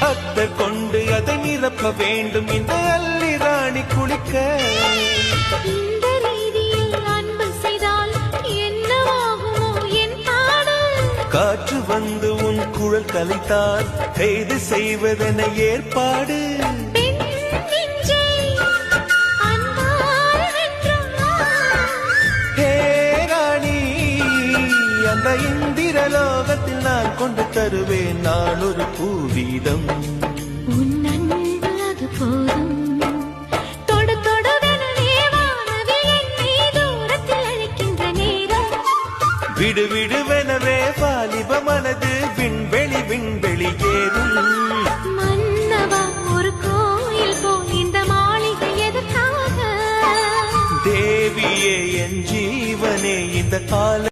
காதல் கொண்டு அதை நிரப்ப வேண்டும். இந்த அல்லி ராணி குளிக்க. காற்று வந்து உன் குழல் கலைத்தால் கைது செய்வதென ஏற்பாடு. அந்த இந்திரலோகத்தில் நான் கொண்டு தருவேன். நான் ஒரு பூவீதம். விடு விடுவெனவே வாலிப மனது விண்வெளி விண்வெளி ஏறும். மன்னவா ஒரு கோயில் போல் இந்த மாளிகை எதற்காக? தேவியே என் ஜீவனே இந்த கால